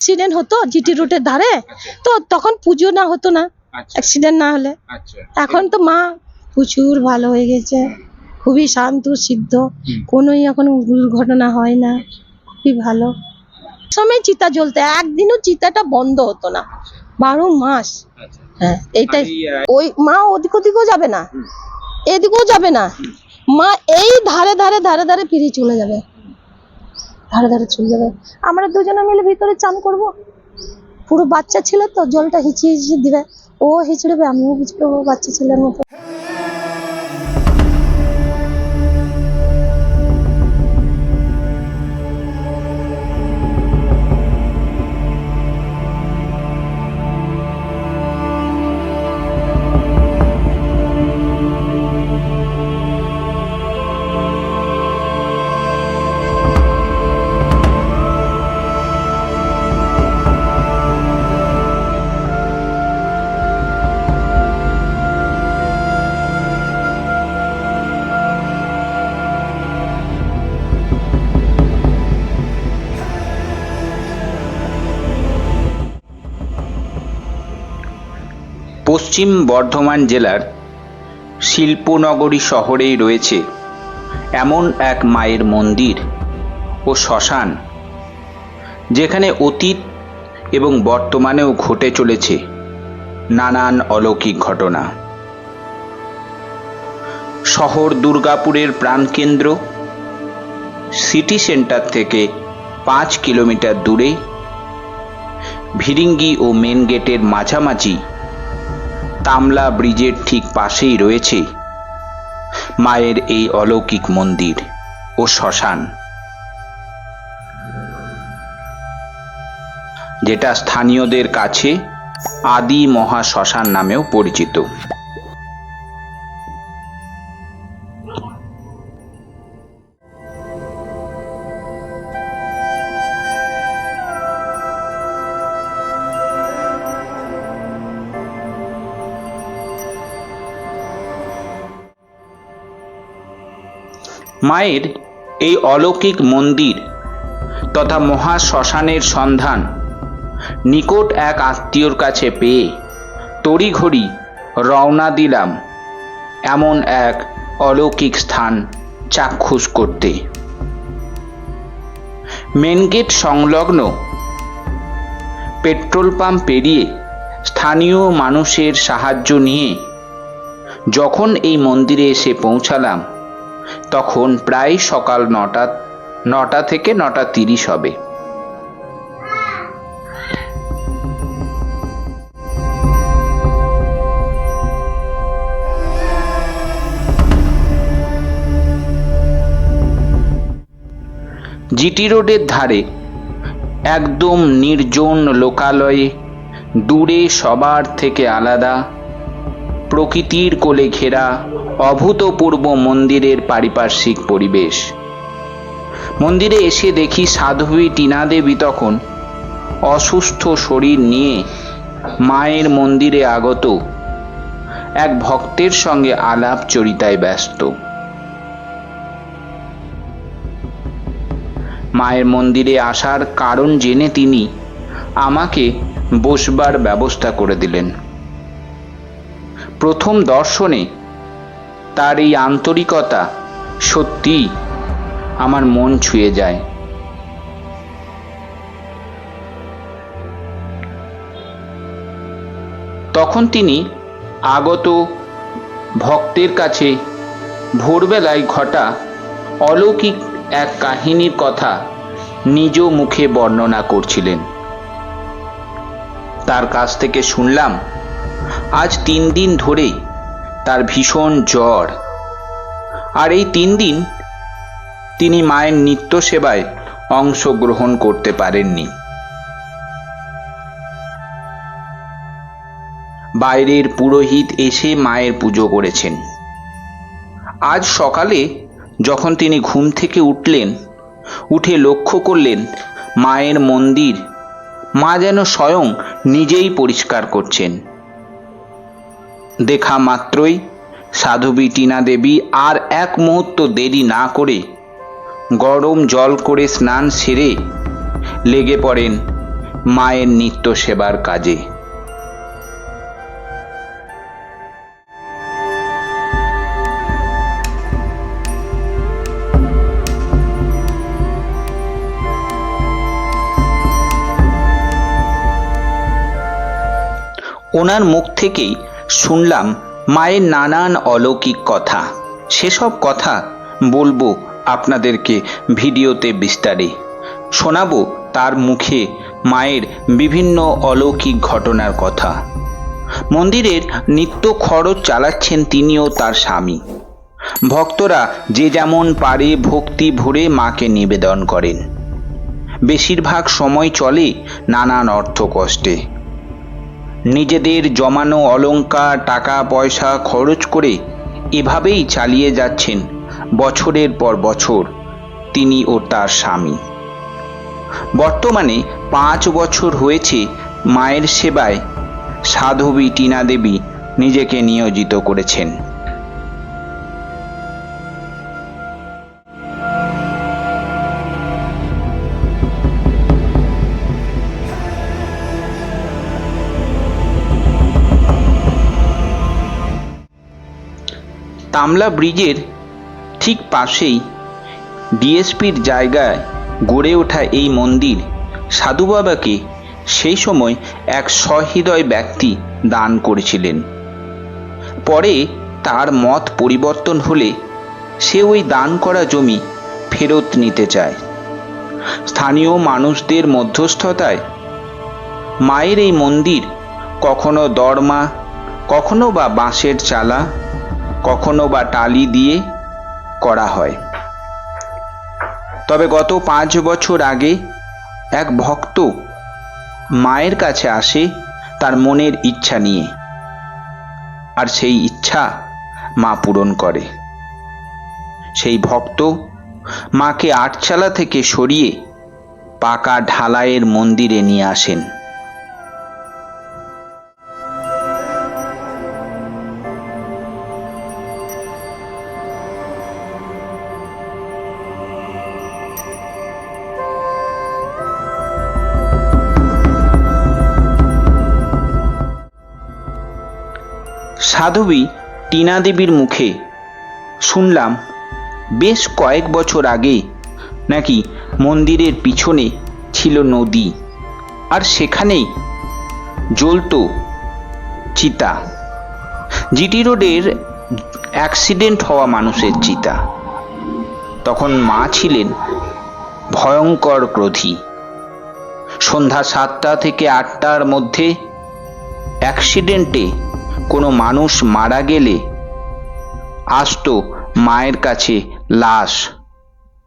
Accident হতো GT রোডের ধারে তো তখন পুজো না হতো না। আচ্ছা। অ্যাক্সিডেন্ট না হলে। আচ্ছা। এখন তো মা প্রচুর ভালো হয়ে গেছে খুবই শান্ত সিদ্ধ। কোনোই এখন দুর্ঘটনা হয় না খুবই ভালো। সময় চিতা জ্বলতে একদিনও চিতাটা বন্ধ হতো না। বারো মাস। আচ্ছা। হ্যাঁ এইটাই ওই মা ওদিক ওদিকেও যাবে না। এদিকেও যাবে না। মা এই ধারে ধারে ধারে ধারে ফিরে চলে যাবে। ধারে ধারে চলে যাবে। আমরা দুজনে মিলে ভিতরে চান করব। পুরো বাচ্চা ছিল তো, জলটা হিচিয়ে হিচিয়ে দিবে। ও হিচড়বে, আমিও হিচড়বো, বাচ্চা ছেলের মতো। পশ্চিম বর্ধমান জেলার শিল্পনগরী শহরেই রয়েছে এমন এক মায়ের মন্দির ও শ্মশান, যেখানে অতীত এবং বর্তমানেও ঘটে চলেছে নানান অলৌকিক ঘটনা। শহর দুর্গাপুরের প্রাণকেন্দ্র, সিটি সেন্টার থেকে পাঁচ কিলোমিটার দূরে, ভিরিঙ্গি ও মেন গেটের মাঝামাঝি তামলা ব্রিজের ঠিক পাশেই রয়েছে মায়ের এই অলৌকিক মন্দির ও শ্মশান। যেটা স্থানীয়দের কাছে আদি মহা শ্মশান নামেও পরিচিত। মায়ের এই অলৌকিক মন্দির তথা মহা শ্মশানের সন্ধান নিকট এক আত্মীয়র কাছে পেয়ে তড়িঘড়ি রওনা দিলাম এমন এক অলৌকিক স্থান চাক্ষুষ করতে। মেনগেট সংলগ্ন পেট্রোল পাম্প পেরিয়ে স্থানীয় মানুষের সাহায্য নিয়ে যখন এই মন্দিরে এসে পৌঁছালাম তখন প্রায় সকাল নটা নটা থেকে নটা তিরিশ হবে। জিটি রোডের ধারে, একদম নির্জন লোকালয়ে, দূরে সবার থেকে আলাদা প্রকৃতির কোলে ঘেরা অভূতপূর্ব মন্দিরের পারিপার্শ্বিক পরিবেশ। মন্দিরে এসে দেখি সাধবী টিনা দেবী তখন অসুস্থ শরীর নিয়ে মায়ের মন্দিরে আগত এক ভক্তের সঙ্গে আলাপ চরিতায় ব্যস্ত। মায়ের মন্দিরে আসার কারণ জেনে তিনি আমাকে বসবার ব্যবস্থা করে দিলেন। প্রথম দর্শনে তার এই আন্তরিকতা সত্যি আমার মন ছুঁয়ে যায়। তখন তিনি আগত ভক্তের কাছে ভোরবেলায় ঘটা অলৌকিক এক কাহিনীর কথা নিজ মুখে বর্ণনা করছিলেন। তার কাছ থেকে শুনলাম আজ তিন দিন ধরে তার ভীষণ জ্বর। আর এই তিন দিন তিনি মায়ের নিত্য সেবায় অংশগ্রহণ করতে পারেননি। বাইরের পুরোহিত এসে মায়ের পুজো করেছেন। আজ সকালে যখন তিনি ঘুম থেকে উঠলেন, উঠে লক্ষ্য করলেন মায়ের মন্দির, মা যেন স্বয়ং নিজেই পরিষ্কার করছেন। দেখা মাত্রই। সাধবী টিনা দেবী আর এক মুহূর্ত দেরি না করে গরম জল করে স্নান সেরে লেগে পড়েন মায়ের নিত্য সেবার কাজে। ওনার মুখ থেকেই শুনলাম মায়ের নানান অলৌকিক কথা। সেসব কথা বলব আপনাদেরকে ভিডিওতে বিস্তারে। শোনাবো তার মুখে মায়ের বিভিন্ন অলৌকিক ঘটনার কথা। মন্দিরের নিত্য খরচ চালাচ্ছেন তিনিও তার স্বামী। ভক্তরা যে যেমন পারে ভক্তি ভরে মাকে নিবেদন করেন। বেশিরভাগ সময় চলে নানান অর্থ কষ্টে নিজেদের জমানো অলঙ্কার, টাকা, পয়সা খরচ করে এভাবেই চালিয়ে যাচ্ছেন বছরের পর বছর তিনি ও তার স্বামী। বর্তমানে পাঁচ বছর হয়েছে মায়ের সেবায় সাধবী টিনা দেবী নিজেকে নিয়োজিত করেছেন। তামলা ব্রিজের ঠিক পাশেই ডিএসপির জায়গায় গড়ে ওঠা এই মন্দির সাধু বাবাকে সেই সময় এক সহৃদয় ব্যক্তি দান করেছিলেন। পরে তার মত পরিবর্তন হলে সে ওই দান করা জমি ফেরত নিতে চায়। স্থানীয় মানুষদের মধ্যস্থতায় মায়ের এই মন্দির কখনো দরমা কখনো বা বাঁশের চালা কখনো বা টালি দিয়ে করা হয়। তবে গত পাঁচ বছর আগে এক ভক্ত মায়ের কাছে আসে তার মনের ইচ্ছা নিয়ে। আর সেই ইচ্ছা মা পূরণ করে। সেই ভক্ত মাকে আটচালা থেকে সরিয়ে পাকা ঢালাইয়ের মন্দিরে নিয়ে আসেন। সাধবী টিনা দেবীর মুখে। শুনলাম, বেশ কয়েক বছর আগে নাকি মন্দিরের পিছনে ছিল নদী, আর সেখানেই জ্বলত চিতা। জিটি রোডের অ্যাক্সিডেন্ট হওয়া মানুষের চিতা। তখন মা ছিলেন ভয়ঙ্কর ক্রোধী। সন্ধ্যা সাতটা থেকে আটটার মধ্যে অ্যাক্সিডেন্টে কোনো মানুষ মারা গেলে আসতো মায়ের কাছে লাশ।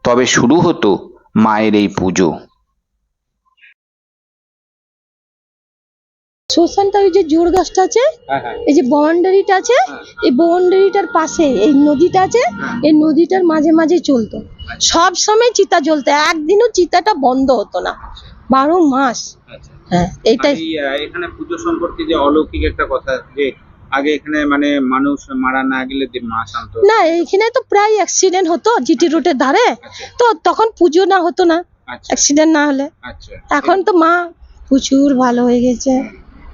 তবে শুরু হতো মায়ের এই পুজো। শ্মশানটা ওই যে জোর গাছটা আছে? এই যে বাউন্ডারিটা আছে? এই বাউন্ডারিটার পাশে এই নদীটা আছে? এই নদীটার মাঝে মাঝে চলতো। সব সময় চিতা জ্বলতো। একদিনও চিতাটা বন্ধ হতো না। বারো মাস। হ্যাঁ এইটাই। এখানে পুজো সম্পর্কে যে অলৌকিক একটা কথা যে আগে এখানে মানে মানুষ মারা না গেলে যে মা শান্ত। না এইখানে তো প্রায় অ্যাক্সিডেন্ট হতো জিটি রোডের ধারে। আচ্ছা। তো তখন পুজো না হতো না আচ্ছা। অ্যাক্সিডেন্ট না হলে। আচ্ছা। এখন তো মা প্রচুর ভালো হয়ে গেছে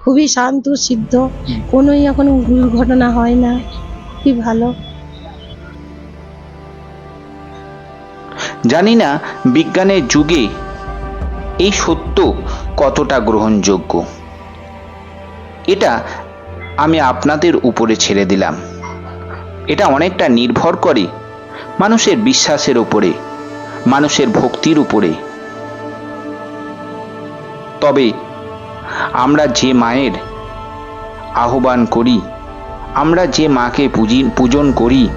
খুবই শান্ত সিদ্ধ। কোনোই এখন দুর্ঘটনা হয় না কি ভালো। জানি না বিজ্ঞানের যুগে এই সত্য কতটা গ্রহণযোগ্য। এটা আমি আপনাদের উপরে ছেড়ে দিলাম। এটা অনেকটা নির্ভর করে মানুষের বিশ্বাসের উপরে, মানুষের ভক্তির উপরে। তবে আমরা যে মায়ের আহ্বান করি, আমরা যে মাকে পুজি পূজন করি,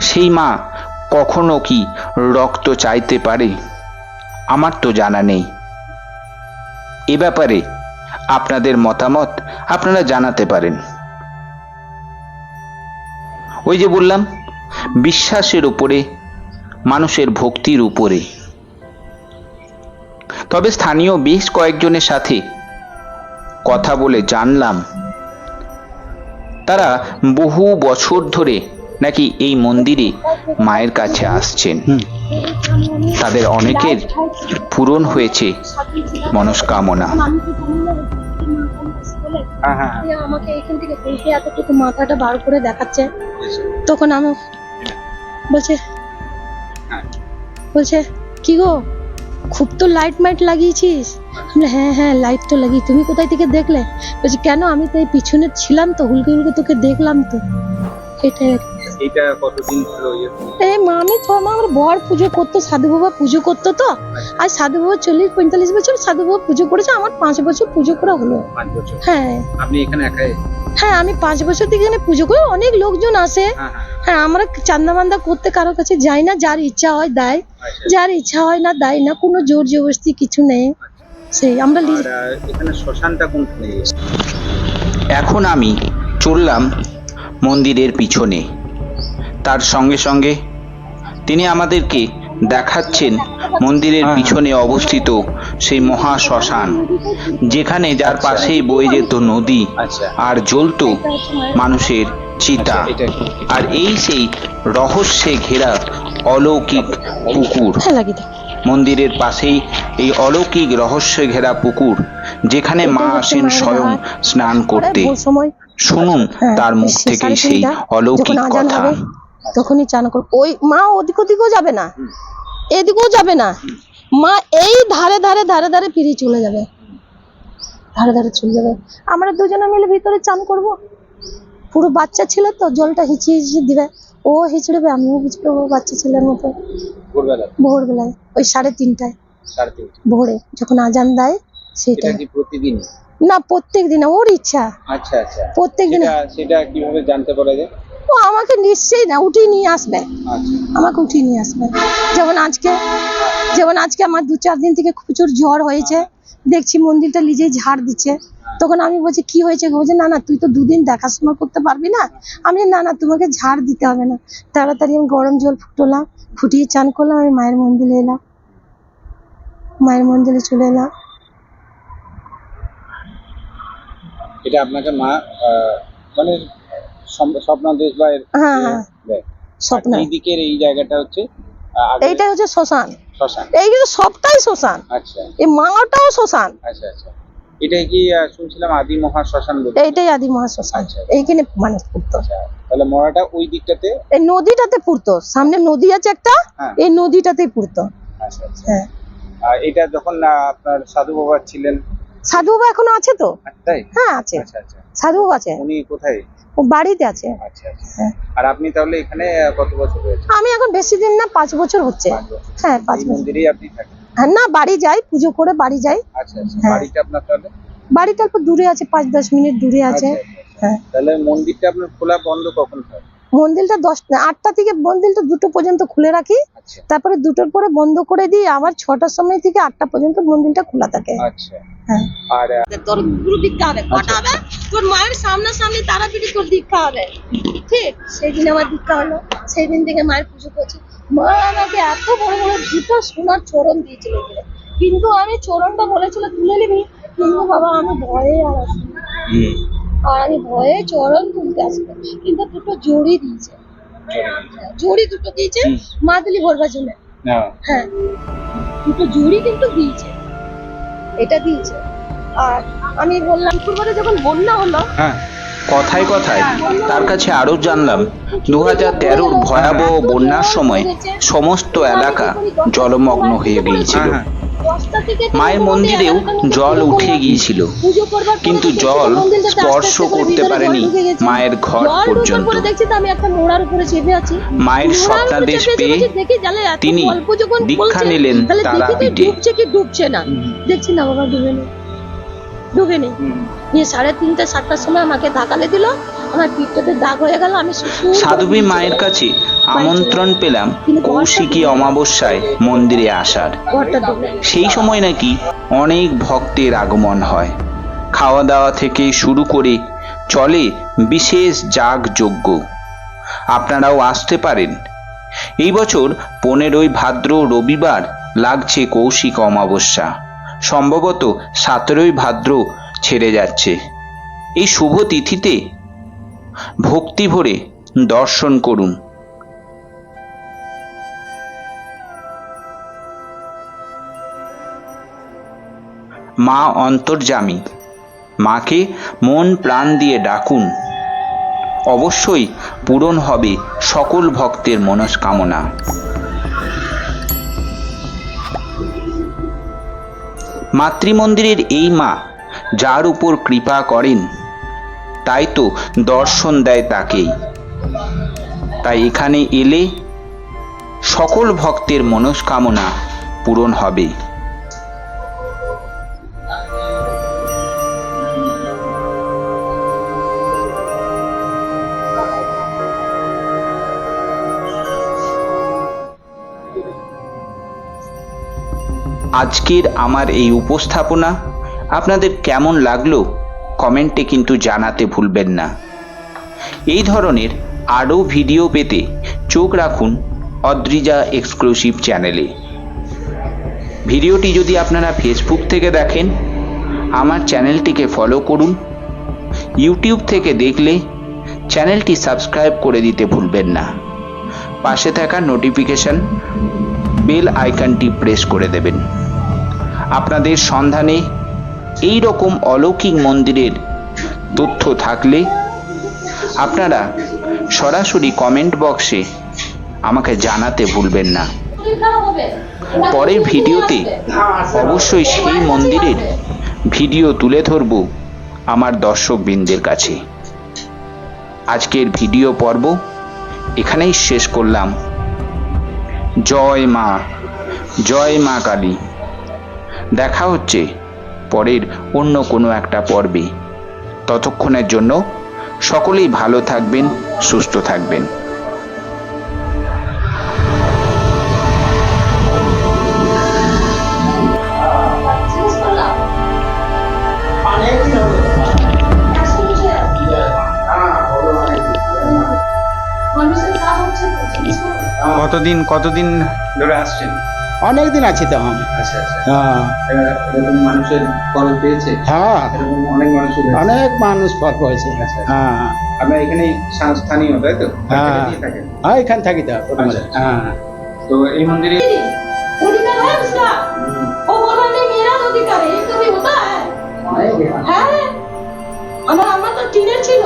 সেই মা কখনো কি রক্ত চাইতে পারে? আমার তো জানা নেই। এ ব্যাপারে আপনাদের মতামত আপনারা জানাতে পারেন। ওই যে বললাম বিশ্বাসের উপরে মানুষের ভক্তির উপরে। তবে স্থানীয় বেশ কয়েকজনের সাথে কথা বলে জানলাম তারা বহু বছর ধরে নাকি এই মন্দিরে মায়ের কাছে আসছেন। তাদের অনেকের পূরণ হয়েছে মনস্কামনা। আমাকে এখান থেকে দেখে এতটুকু মাথাটা বার করে দেখাচ্ছে। তখন আমি বলছে হ্যাঁ। বলছে কি গো খুব তো লাইট মাইট লাগিয়েছিস? হ্যাঁ হ্যাঁ লাইট তো লাগিয়ে তুমি কোথায় থেকে দেখলে? বলছি কেন? আমি তো এই পিছনে ছিলাম তো হুলকে হুলকে তোকে দেখলাম তো। এটাই। এইটা কতদিন হলো ইয়ে এই মা আমি তো মা আমার বর পুজো করতো সাধু বাবা পুজো করতো তো। আর সাধু বাবা চল্লিশ পঁয়তাল্লিশ বছর সাধু বাবা পুজো করেছে আমার পাঁচ বছর পুজো করা হলো। পাঁচ বছর। হ্যাঁ। আপনি এখানে একাই হ্যাঁ আমি পাঁচ বছর থেকে এখানে পুজো করি অনেক লোকজন আসে। হ্যাঁ হ্যাঁ। হ্যাঁ আমরা চান্দা মান্দা করতে কারোর কাছে যাই না যার ইচ্ছা হয় দেয়। আচ্ছা। যার ইচ্ছা হয় না দেয় না কোনো জোর জবরদস্তি কিছু নেই। সেই আমরা এখানে শ্মশানটা কোনখানে? এখন আমি চললাম মন্দিরের পিছনে। তার সঙ্গে সঙ্গে তিনি আমাদেরকে দেখাচ্ছেন মন্দিরের পিছনে অবস্থিত সেই মহা শ্মশান যেখানে যার পাশেই বয়ে যেত নদী আচ্ছা। আর জ্বলত মানুষের চিতা। আর এই সেই রহস্যে ঘেরা অলৌকিক পুকুর হ্যাঁ। মন্দিরের পাশেই এই অলৌকিক রহস্যে ঘেরা পুকুর যেখানে মা আসেন স্বয়ং স্নান করতে। শুনুন হ্যাঁ, তার মুখ থেকে সেই অলৌকিক কথা। তখনই চান কর ওই মা ওদিক ওদিকেও যাবে না। এদিকেও যাবে না। মা এই ধারে ধারে ধারে ধারে ফিরে চলে যাবে। ধারে ধারে চলে যাবে। আমরা দুজনে মিলে ভিতরে চান করব। পুরো বাচ্চা ছিল তো জলটা হিচিয়ে হিচিয়ে দিবে। ও হিচড়বে আমিও হিচড়বো বাচ্চা ছেলের মতো। ভোরবেলায় ওই সাড়ে তিনটায়। ভোরে যখন আজান দেয় সেটা প্রতিদিন না প্রত্যেক দিন ওর ইচ্ছা। আচ্ছা আচ্ছা। প্রত্যেক দিন। সেটা কীভাবে জানতে পারা যায়? ও আমাকে নিশ্চয়ই না উঠিয়ে নিয়ে আসবে। আচ্ছা। আমাকে উঠিয়ে নিয়ে আসবে। যেমন আজকে যেমন আজকে আমার দু চার দিন থেকে প্রচুর জ্বর হয়েছে। দেখছি মন্দিরটা নিজেই ঝাড় দিচ্ছে। তখন আমি বলছি কি হয়েছে বলছে না না তুই তো দুদিন দেখাশোনা করতে পারবি না? আমি না না তোমাকে ঝাড় দিতে হবে না। তাড়াতাড়ি আমি গরম জল ফুটলাম ফুটিয়ে চান করলাম আমি মায়ের মন্দিরে এলাম। মায়ের মন্দিরে চলে এলাম। এটা আপনাকে মা মানে স্বপ্নাদেশ বা এর- হ্যাঁ হ্যাঁ। দেয়। এই দিকের এই জায়গাটা হচ্ছে এইটা হচ্ছে শ্মশান। শ্মশান। এই কিন্তু সবটাই শ্মশান। আচ্ছা। এই শ্মশান। আচ্ছা আচ্ছা। এটাই কি শুনছিলাম আদি মহা শ্মশান বলে? এইটাই আদি মহা শ্মশান। আচ্ছা। এইখানে মানুষ পুড়তো আচ্ছা তাহলে মরাটা ওই দিকটাতে? এই নদীটাতে পুড়তো সামনে নদী আছে একটা হ্যাঁ। এই আচ্ছা আচ্ছা। হ্যাঁ। আর এটা যখন আপনার সাধু বাবা ছিলেন? সাধু বাবা এখনও আছে তো? আচ্ছা, তাই? হ্যাঁ আছে। আচ্ছা আচ্ছা। সাধু আছে। উনি কোথায়? ও বাড়িতে আছে। আচ্ছা আচ্ছা। আর আপনি তাহলে এখানে কত বছর হয়েছে? আমি এখন বেশি দিন না পাঁচ বছর হচ্ছে। হ্যাঁ পাঁচ বছর। মন্দিরেই আপনি থাকেন? হ্যাঁ না বাড়ি যাই পুজো করে বাড়ি যাই। আচ্ছা আচ্ছা। হ্যাঁ। বাড়িটা আপনার তাহলে? বাড়িটা তো দূরে আছে পাঁচ দশ মিনিট দূরে আছে। আচ্ছা। হ্যাঁ। তাহলে মন্দিরটা আপনার খোলা বন্ধ কখন হয়? মন্দিরটা দশ আটটা থেকে মন্দিরটা দুটো পর্যন্ত খুলে রাখি। আচ্ছা। তারপরে দুটোর পরে বন্ধ করে দিই আবার ছটার সময় থেকে আটটা পর্যন্ত মন্দিরটা খোলা থাকে। আচ্ছা। হ্যাঁ। আর তোর গুরু দীক্ষা হবে কটা হবে? তোর মায়ের সামনাসামনি তারাপীঠে তোর দীক্ষা হবে। ঠিক সেই দিন আমার দীক্ষা হলো। সেই দিন থেকে মায়ের পুজো করছি। মা আমাকে এত বড় বড় দুটো সোনার চরণ দিয়েছিল। কিন্তু আমি চরণটা বলেছিল তুলে নিবি? কিন্তু বাবা আমি ভয়ে আর হুম, আর আমি ভয়ে চরণ তুলতে আসব কিন্তু দুটো জড়ি দিয়েছে। জড়ি দুটো দিয়েছে হুম। মা ভরবার জন্য। হ্যাঁ। দুটো জুড়ি কিন্তু দিয়েছে। এটা দিয়েছে। আর আমি বললাম পূর্বরে যখন বন্যা হলো হ্যাঁ। কথায় কথায় তার কাছে আরও জানলাম দু হাজার তেরোর ভয়াবহ বন্যার সময় সমস্ত এলাকা জলমগ্ন হয়ে গিয়েছিল। হ্যাঁ, তো মায়ের মন্দিরেও জল উঠে গিয়েছিল। কিন্তু জল স্পর্শ করতে পারেনি মায়ের ঘর পর্যন্ত। মায়ের স্বপ্নাদেশ পেয়ে তিনি দীক্ষা নিলেন যে ডুবছে কি ডুবছে না? দেখছি না বাবা ডুবে নেই। ডুবে নেই। নিয়ে সাড়ে তিনটে সাতটার সময় আমাকে ধাকালে দিল। আমার পিঠটাতে দাগ হয়ে গেল আমি সাধুবী মায়ের কাছে আমন্ত্রণ পেলাম কৌশিকী অমাবস্যায় মন্দিরে আসার। সেই সময় নাকি অনেক ভক্তের আগমন হয়। খাওয়া দাওয়া থেকে শুরু করে চলে বিশেষ যাগ যজ্ঞ আপনারাও আসতে পারেন। এই বছর পনেরোই ভাদ্র রবিবার লাগছে কৌশিক অমাবস্যা। সম্ভবত সতেরোই ভাদ্র ছেড়ে যাচ্ছে। এই শুভ তিথিতে ভক্তি ভরে দর্শন করুন। মা অন্তর্যামী। মাকে মন প্রাণ দিয়ে ডাকুন। অবশ্যই পূরণ হবে সকল ভক্তের মনস্কামনা। মাতৃমন্দিরের এই মা যার উপর কৃপা করেন, তাই তো দর্শন দেয় তাকেই। তাই এখানে এলে সকল ভক্তের মনস্কামনা পূরণ হবে। আজকের আমার এই উপস্থাপনা আপনাদের কেমন লাগল কমেন্টে কিন্তু জানাতে ভুলবেন না। এই ধরনের আরও ভিডিও পেতে চোখ রাখুন অদ্রিজা এক্সক্লুসিভ চ্যানেলে। ভিডিওটি যদি আপনারা ফেসবুক থেকে দেখেন, আমার চ্যানেলটিকে ফলো করুন। ইউটিউব থেকে দেখলে চ্যানেলটি সাবস্ক্রাইব করে দিতে ভুলবেন না। পাশে থাকা নোটিফিকেশন বেল আইকনটি প্রেস করে দেবেন। আপনাদের সন্ধানে এই রকম অলৌকিক মন্দিরের তথ্য থাকলে আপনারা সরাসরি কমেন্ট বক্সে আমাকে জানাতে ভুলবেন না। পরের ভিডিওতে অবশ্যই সেই মন্দিরের ভিডিও তুলে ধরব আমার দর্শকবৃন্দের কাছে। আজকের ভিডিও পর্ব এখানেই শেষ করলাম। জয় মা জয় মা কালী। দেখা হচ্ছে পরের অন্য কোনো একটা পর্বে ততক্ষণের জন্য সকলেই ভালো থাকবেন, সুস্থ থাকবেন। কতদিন কতদিন ধরে আসছেন অনেক দিন আছি তো আচ্ছা, আচ্ছা। হ্যাঁ। মানুষের পেয়েছে? হ্যাঁ। অনেক মানুষ অনেক মানুষ ফল পেয়েছে। আচ্ছা, হ্যাঁ। এখানে স্থানীয় তাই তো? হ্যাঁ। এখানে হ্যাঁ, থাকি তো হ্যাঁ। তো এই মন্দিরে আমার আমার তো টিনের ছিল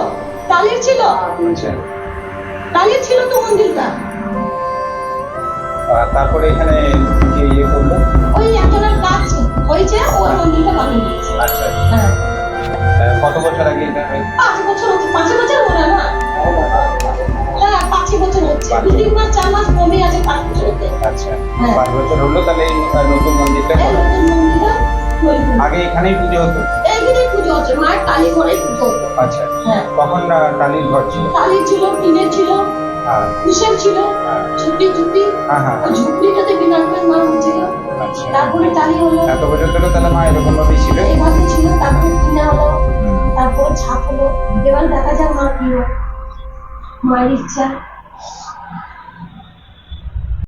টালির ছিল। টালির ছিল তো মন্দিরটা। তারপরে এখানে যে ইয়ে করল? ওই একজনের কাজ হয়েছে মন্দিরটা বানিয়ে দিয়েছে। আচ্ছা হ্যাঁ। কত বছর আগে এটা? পাঁচ বছর হচ্ছে পাঁচ বছর হলো না? হ্যাঁ পাঁচ বছর হচ্ছে। দু মাস চার মাস কমে আছে পাঁচ বছর হতে। আচ্ছা হ্যাঁ। পাঁচ বছর হলো তাহলে এই নতুন মন্দিরটা নতুন মন্দিরটা আগে এখানেই পুজো হতো? পুজো হচ্ছে মায়ের কালী ঘরে পুজো হতো। আচ্ছা। হ্যাঁ। টালির ঘর ছিল? ছিল টিনের ছিল। কুশের ছিল ঝুপড়ি ঝুপড়ি হ্যাঁ হ্যাঁ। ওই ঝুপড়িটাতে বিনা করে মা উঠছিল তারপরে টালি হলো। এত বছর ধরে তাহলে মা এরকম ভাবে ছিল এইভাবে ছিল তারপরে কিনা হলো তারপরে ছাপ হলো। এবার দেখা যাক মা কি হয়। মায়ের ইচ্ছা।